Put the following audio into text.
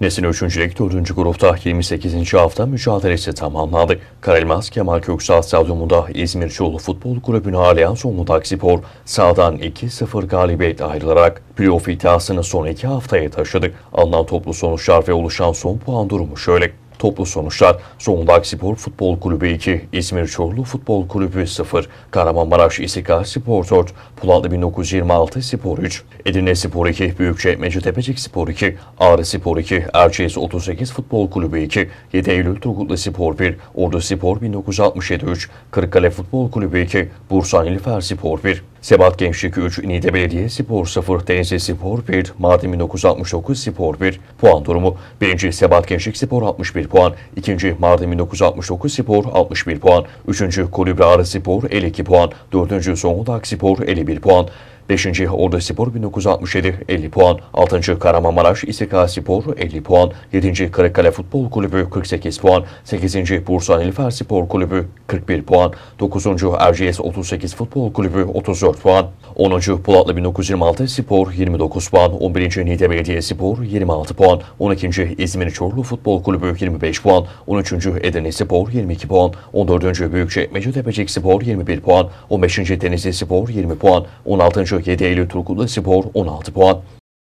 Nesine 3. Lig 4. grupta 28. hafta mücadelesi tamamlandı. Karelmaz Kemal Köksal Stadyumunda İzmir Çuğlu Futbol Kulübü'nü ağırlayan Zonguldak Spor sağdan 2-0 galibiyet ayrılarak playoff iddiasını son iki haftaya taşıdı. Alınan toplu sonuçlar ve oluşan son puan durumu şöyle. Toplu sonuçlar. Zonguldak Spor Futbol Kulübü 2, İzmir Çorlu Futbol Kulübü 0, Kahramanmaraş İstiklal Spor 4, Pulatlı 1926 Spor 3, Edirne Spor 2, Büyükçekmece Tepecik Spor 2, Ağrı Spor 2, Erciyes 38 Futbol Kulübü 2, 7 Eylül Turgutlu Spor 1, Ordu Spor 1967 3, Kırıkkale Futbol Kulübü 2, Bursa Nilüfer Spor 1, Sebat Gençlik 3, Niğde Belediye Spor 0, Denizli Spor 1, Mardin 1969 Spor 1. Puan durumu 1. Sebat Gençlik Spor 61 puan, 2. Mardin 1969 Spor 61 puan, 3. Kulübe Ağrı Spor 52 puan, 4. Zonguldak Spor 51 puan, 5. Ordu Spor 1967 50 puan, 6. Kahramanmaraş İstiklal Spor 50 puan, 7. Kırıkkale Futbol Kulübü 48 puan, 8. Bursa Nilüfer Spor Kulübü 41 puan, 9. Erciyes 38 Futbol Kulübü 34 puan, 10. Polatlı 1926 Spor 29 puan, 11. Niğde Belediye Spor 26 puan, 12. İzmir Çorlu Futbol Kulübü 25 puan, 13. Edirne Spor 22 puan, 14. Büyükçekmece Tepecik Spor 21 puan, 15. Denizli Spor 20 puan, 16. 7 Eylül Turgutlu Spor 16 puan,